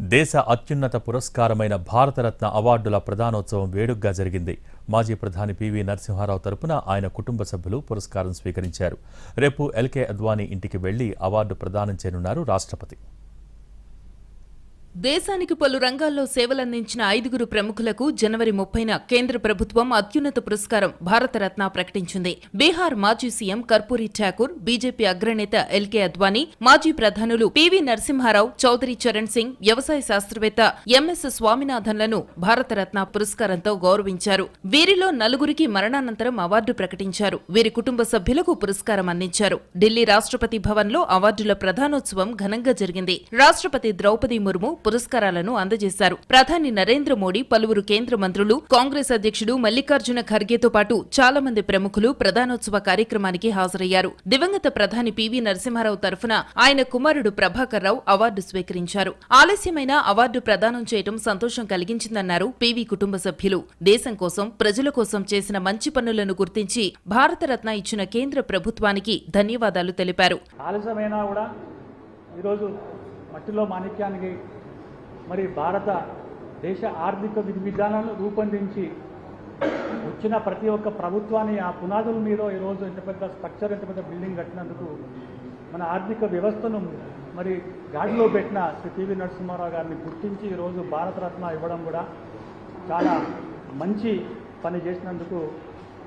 దేశ అత్యున్నత పురస్కారమైన భారతరత్న అవార్డుల ప్రధానోత్సవం వేడుగ్గా జరిగింది. మాజీ ప్రధాని పివి నరసింహారావు తరపున ఆయన కుటుంబ సభ్యులు పురస్కారం స్వీకరించారు. రేపు ఎల్కే అద్వానీ ఇంటికి వెళ్ళి అవార్డు ప్రదానం చేయనున్నారు రాష్ట్రపతి. దేశానికి పలు రంగాల్లో సేవలందించిన ఐదుగురు ప్రముఖులకు జనవరి ముప్పైన కేంద్ర ప్రభుత్వం అత్యున్నత పురస్కారం భారతరత్న ప్రకటించింది. బీహార్ మాజీ సీఎం కర్పూరి ఠాకూర్ బీజేపీ అగ్రనేత ఎల్కే అద్వానీ మాజీ ప్రధానులు పివి నరసింహారావు చౌదరి చరణ్ సింగ్ వ్యవసాయ శాస్త్రవేత్త ఎంఎస్ స్వామినాథన్లను భారతరత్న పురస్కారంతో గౌరవించారు. వీరిలో నలుగురికి మరణానంతరం అవార్డు ప్రకటించారు. వీరి కుటుంబ సభ్యులకు పురస్కారం అందించారు. ఢిల్లీ రాష్ట్రపతి భవన్లో అవార్డుల ప్రధానోత్సవం ఘనంగా జరిగింది. రాష్ట్రపతి ద్రౌపది ముర్ము పురస్కారాలను అందజేశారు. ప్రధాని నరేంద్ర మోడీ పలువురు కేంద్ర మంత్రులు కాంగ్రెస్ అధ్యక్షుడు మల్లికార్జున ఖర్గేతో పాటు చాలా మంది ప్రముఖులు ప్రధానోత్సవ కార్యక్రమానికి హాజరయ్యారు. దివంగత ప్రధాని పివి నరసింహారావు తరఫున ఆయన కుమారుడు ప్రభాకర్ రావు అవార్డు స్వీకరించారు. ఆలస్యమైన అవార్డు ప్రదానం చేయడం సంతోషం కలిగించిందన్నారు పివి కుటుంబ సభ్యులు. దేశం కోసం ప్రజల కోసం చేసిన మంచి పనులను గుర్తించి భారతరత్న ఇచ్చిన కేంద్ర ప్రభుత్వానికి ధన్యవాదాలు తెలిపారు. ఆలస్యమైనా కూడా ఈరోజు మట్టిలో మాణిక్యానికి మరి భారత దేశ ఆర్థిక విధానాలను రూపొందించి వచ్చిన ప్రతి ఒక్క ప్రభుత్వాన్ని ఆ పునాదుల మీద ఈరోజు ఇంత పెద్ద స్ట్రక్చర్ ఇంత పెద్ద బిల్డింగ్ కట్టినందుకు మన ఆర్థిక వ్యవస్థను మరి గాడిలో పెట్టిన శ్రీ పివి నరసింహారావు గారిని గుర్తించి ఈరోజు భారతరత్న ఇవ్వడం కూడా చాలా మంచి పని చేసినందుకు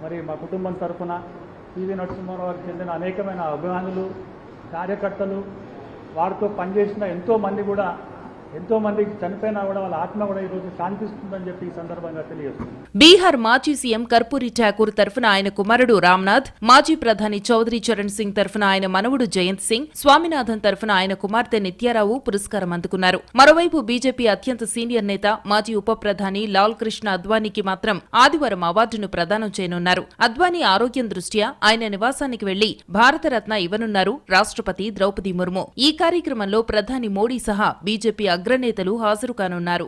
మరి మా కుటుంబం తరఫున పివి నరసింహారావు గారికి చెందిన అనేకమైన అభిమానులు కార్యకర్తలు వారితో పనిచేసిన ఎంతోమంది కూడా చనిపోయినా కూడా వాళ్ళ ఆత్మ కూడా ఈరోజు శాంతిస్తుందని చెప్పి ఈ సందర్భంగా తెలియజేస్తుంది. బీహార్ మాజీ సీఎం కర్పూరి ఠాకూర్ తరఫున ఆయన కుమారుడు రామ్నాథ్ మాజీ ప్రధాని చౌదరి చరణ్ సింగ్ తరఫున ఆయన మనవుడు జయంత్ సింగ్ స్వామినాథన్ తరఫున ఆయన కుమార్తె నిత్యారావు పురస్కారం అందుకున్నారు. మరోవైపు బీజేపీ అత్యంత సీనియర్ నేత మాజీ ఉప ప్రధాని లాల్ కృష్ణ అద్వానీకి మాత్రం ఆదివారం అవార్డును ప్రదానం చేయనున్నారు. అద్వానీ ఆరోగ్యం దృష్ట్యా ఆయన నివాసానికి వెళ్ళి భారతరత్న ఇవ్వనున్నారు రాష్ట్రపతి ద్రౌపది ముర్ము. ఈ కార్యక్రమంలో ప్రధాని మోడీ సహా బీజేపీ అగ్రనేతలు హాజరు కానున్నారు.